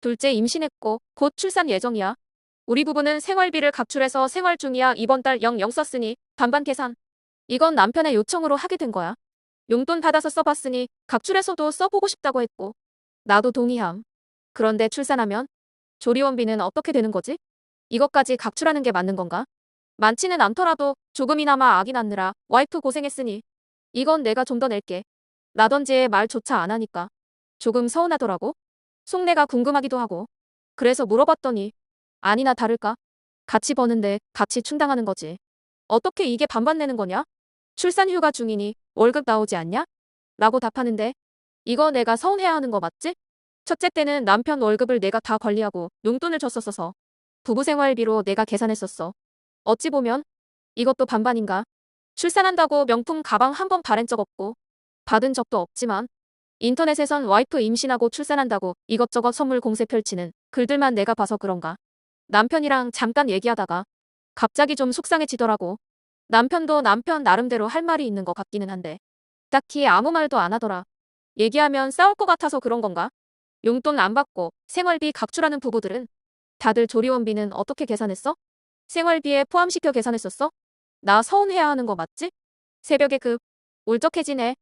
둘째 임신했고 곧 출산 예정이야. 우리 부부는 생활비를 각출해서 생활 중이야 이번 달00 썼으니 반반 계산. 이건 남편의 요청으로 하게 된 거야. 용돈 받아서 써봤으니 각출해서도 써보고 싶다고 했고 나도 동의함. 그런데 출산하면 조리원비는 어떻게 되는 거지? 이것까지 각출하는 게 맞는 건가? 많지는 않더라도 조금이나마 아기 낳느라 와이프 고생했으니 이건 내가 좀 더 낼게. 나던지에 말조차 안 하니까 조금 서운하더라고. 속내가 궁금하기도 하고 그래서 물어봤더니 아니나 다를까? 같이 버는데 같이 충당하는 거지. 어떻게 이게 반반 내는 거냐? 출산 휴가 중이니 월급 나오지 않냐? 라고 답하는데 이거 내가 서운해야 하는 거 맞지? 첫째 때는 남편 월급을 내가 다 관리하고 용돈을 줬었어서 부부 생활비로 내가 계산했었어. 어찌 보면 이것도 반반인가? 출산한다고 명품 가방 한 번 바른 적 없고 받은 적도 없지만 인터넷에선 와이프 임신하고 출산한다고 이것저것 선물 공세 펼치는 글들만 내가 봐서 그런가. 남편이랑 잠깐 얘기하다가 갑자기 좀 속상해지더라고. 남편도 남편 나름대로 할 말이 있는 것 같기는 한데 딱히 아무 말도 안 하더라. 얘기하면 싸울 것 같아서 그런 건가? 용돈 안 받고 생활비 각출하는 부부들은 다들 조리원비는 어떻게 계산했어? 생활비에 포함시켜 계산했었어? 나 서운해야 하는 거 맞지? 새벽에 급 울적해지네.